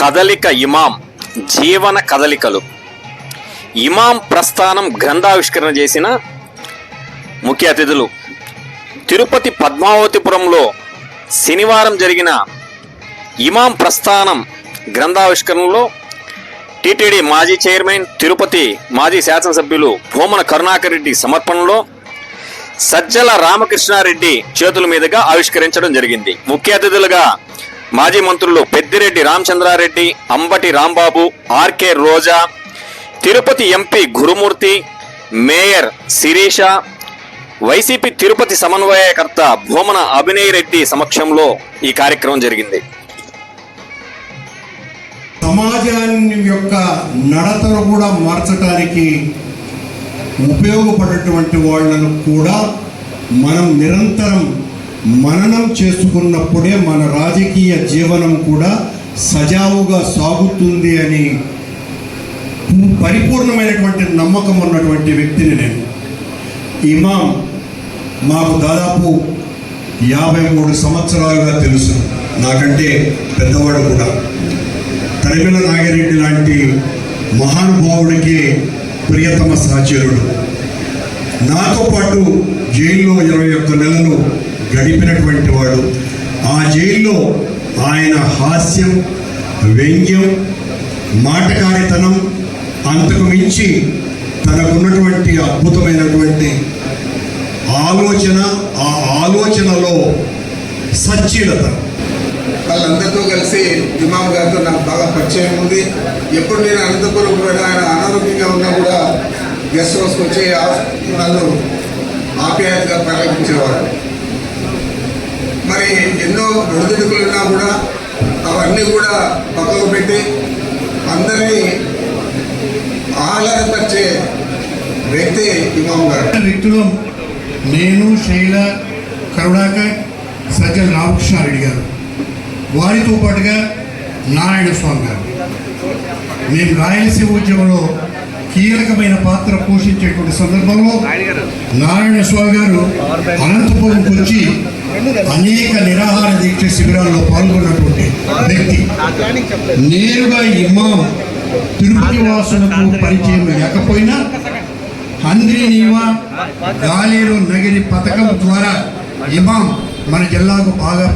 కదలిక ఇమాం జీవన కదలికలు. ఇమాం ప్రస్థానం గ్రంథావిష్కరణ చేసిన ముఖ్య అతిథులు. తిరుపతి పద్మావతిపురంలో శనివారం జరిగిన ఇమాం ప్రస్థానం గ్రంథావిష్కరణలో టీటీడీ మాజీ చైర్మన్ తిరుపతి మాజీ శాసనసభ్యులు భూమన కరుణాకర్ రెడ్డి సమర్పణలో సజ్జల రామకృష్ణారెడ్డి చేతుల మీదుగా ఆవిష్కరించడం జరిగింది. ముఖ్య అతిథులుగా మాజీ మంత్రులు Peddireddy Ramachandra Reddy Ambati Rambabu RK Roja Tirupati MP Gurumurthy mayor Sirisha YCP Tirupati సమన్వయకర్త భూమన అభినయ్ రెడ్డి సమక్షంలో ఈ కార్యక్రమం జరిగింది. సమాజాన్ని యొక్క నడతను కూడా మార్చడానికి ఉపయోగపడేటువంటి వాళ్ళను కూడా మనం నిరంతరం మననం చేసుకున్నప్పుడే మన రాజకీయ జీవనం కూడా సజావుగా సాగుతుంది అని పరిపూర్ణమైనటువంటి నమ్మకం ఉన్నటువంటి వ్యక్తిని నేను. ఇమాం మాకు దాదాపు యాభై మూడు సంవత్సరాలుగా తెలుసు. నాకంటే పెద్దవాడు కూడా. తరిమిల నాగిరెడ్డి లాంటి మహానుభావుడికి ప్రియతమ సహచరుడు నాతో పాటు జైల్లో ఇరవై ఒక్క నెలలు గడిపినటువంటి వాడు. ఆ జైల్లో ఆయన హాస్యం వ్యంగ్యం మాటకారితనం అంతకు మించి తనకున్నటువంటి అద్భుతమైనటువంటి ఆలోచన ఆ ఆలోచనలో సచ్చీలత వాళ్ళందరితో కలిసి ఇమాం గారితో నాకు బాగా పరిచయం ఉంది. ఎప్పుడు నేను అనంతపురం పోయినా ఆయన అనారోగ్యంగా ఉన్నా కూడా గెస్ట్ హౌస్కి వచ్చి ఆ- నన్ను ఆప్యాయతగా పర్యటించేవాడు మరి ఎన్నో ఒడిదుడుకులు ఉన్నా కూడా అవన్నీ కూడా పక్కకు పెట్టి అందరినీ ఆహ్లాదపరిచే వ్యక్తి ఇమాం గారు. వ్యక్తులు నేను శైల కరుణాకర్ సజ్జల రామకృష్ణారెడ్డి గారు. వారితో పాటుగా నారాయణ స్వామి గారు. మేము రాయలసీమ ఉద్యమంలో కీలకమైన పాత్ర పోషించేటువంటి సందర్భంలో నారాయణ స్వామి గారు అనంతపురంకి వచ్చి అనేక నిరాహార దీక్ష శిబిరాల్లో పాల్గొన్నటువంటి వ్యక్తి. నేరుగా ఇమాం తిరుపతి వాసులకు పరిచయం లేకపోయినా హంద్రి నీవా గాలేరు నగిరి పథకం ద్వారా ఇమాం మన జిల్లాకు బాగా